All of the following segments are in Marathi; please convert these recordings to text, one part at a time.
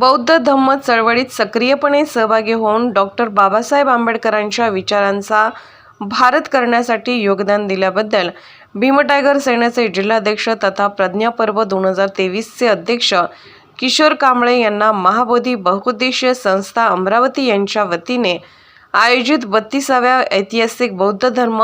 बौद्ध धम्म चळवळीत सक्रियपणे सहभागी होऊन डॉक्टर बाबासाहेब आंबेडकरांच्या विचारांचा भारत करण्यासाठी योगदान दिल्याबद्दल भीम टायगर सेनेचे जिल्हाध्यक्ष तथा प्रज्ञापर्व दोन हजार तेवीसचे अध्यक्ष किशोर कांबळे यांना महाबोधी बहुउद्देशीय संस्था अमरावती यांच्या वतीने आयोजित बत्तीसाव्या ऐतिहासिक बौद्ध धर्म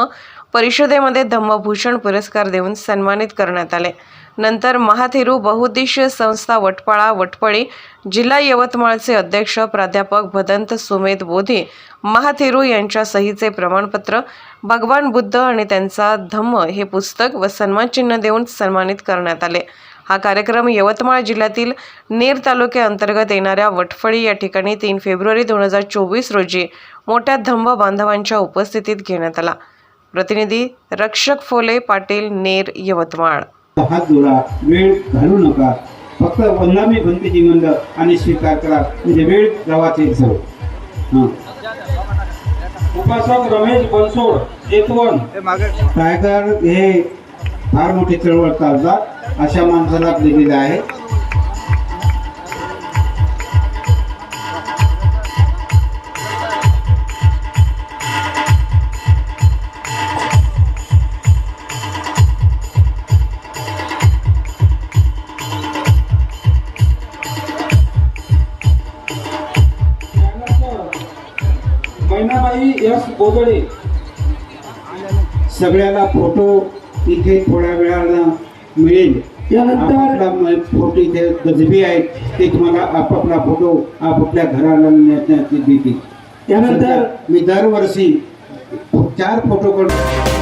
परिषदेमध्ये धम्मभूषण पुरस्कार देऊन सन्मानित करण्यात आले. नंतर महाथेरू बहुद्देशीय संस्था वटपाळा वटपळी जिल्हा यवतमाळचे अध्यक्ष प्राध्यापक भदंत सुमेध बोधी महाथेरू यांच्या सहीचे प्रमाणपत्र भगवान बुद्ध आणि त्यांचा धम्म हे पुस्तक व सन्मानचिन्ह देऊन सन्मानित करण्यात आले. हा कार्यक्रम यवतमाळ जिल्ह्यातील नेर तालुक्याअंतर्गत येणाऱ्या वटफळी या ठिकाणी तीन फेब्रुवारी दोन हजार चोवीस रोजी मोठ्या धम्म बांधवांच्या उपस्थितीत घेण्यात आला. प्रतिनिधी रक्षक फोले पाटील नेर यवतमाळ. हात जोडा वेळ घालू नका. फक्त वंदामी भंतीची मंद आणि स्वीकार करा. म्हणजे वेळ प्रवाचे सर उपासक रमेश बनसोड एकवण टायगर हे फार मोठी चळवळ चालतात. अशा माणसाला दिलेले आहे. मैनाबाई यश बोदडे सगळ्याला फोटो इथे थोड्या वेळानं मिळेल. त्यानंतर- फोटो इथे गजबी आहेत ते तुम्हाला आपापला फोटो आपापल्या घराला देतील. त्यानंतर मी दरवर्षी चार फोटो काढून